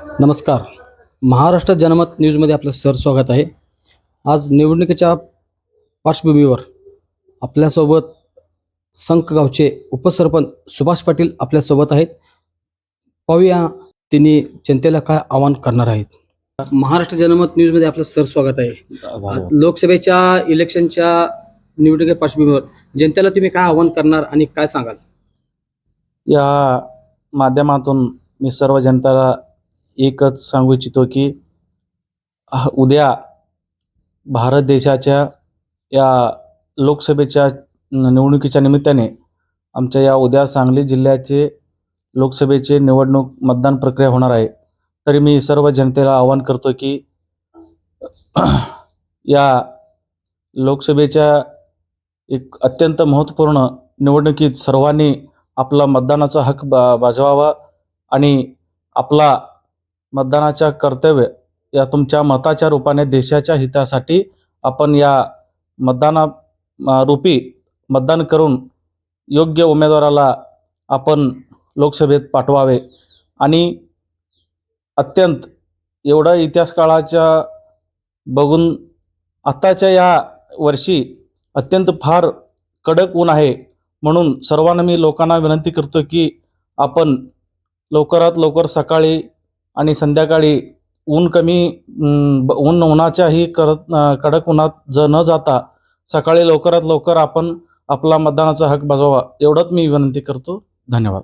नमस्कार. महाराष्ट्र जनमत न्यूजमध्ये आपलं सर स्वागत आहे. आज निवडणुकीच्या पार्श्वभूमीवर आपल्यासोबत संक गावचे उपसरपंच सुभाष पाटील आपल्यासोबत आहेत. पाहूया त्यांनी जनतेला काय आवाहन करणार आहेत. महाराष्ट्र जनमत न्यूजमध्ये आपलं सर स्वागत आहे. लोकसभेच्या इलेक्शनच्या निवडणुकी पार्श्वभूमीवर जनतेला तुम्ही काय आवाहन करणार आणि काय सांगाल? या माध्यमातून मी सर्व जनताला एकच सांगू इच्छितो की ह- उद्या भारत देशाच्या या लोकसभेच्या निवडणुकीच्या निमित्ताने आमच्या या उद्या सांगली जिल्ह्याचे लोकसभेचे निवडणूक मतदान प्रक्रिया होणार आहे. तरी मी सर्व जनतेला आवाहन करतो की या लोकसभेच्या एक अत्यंत महत्त्वपूर्ण निवडणुकीत सर्वांनी आपला मतदानाचा हक बा बजावावा आणि आपला मतदानाच्या कर्तव्य या तुमच्या मताच्या रूपाने देशाच्या हितासाठी आपण या मतदाना रूपी मतदान करून योग्य उमेदवाराला आपण लोकसभेत पाठवावे. आणि अत्यंत एवढा इतिहास काळाच्या बघून आत्ताच्या या वर्षी अत्यंत फार कडक ऊन आहे. म्हणून सर्वांना मी लोकांना विनंती करतो की आपण लवकरात लवकर सकाळी आणि संध्याकाळी ऊन कमी ब- ऊन उन्हाच्याही करत कडक उन्हात ज न जाता सकाळी लवकरात लवकर आपण आपला मतदानाचा हक बजावा एवढंच मी विनंती करतो. धन्यवाद.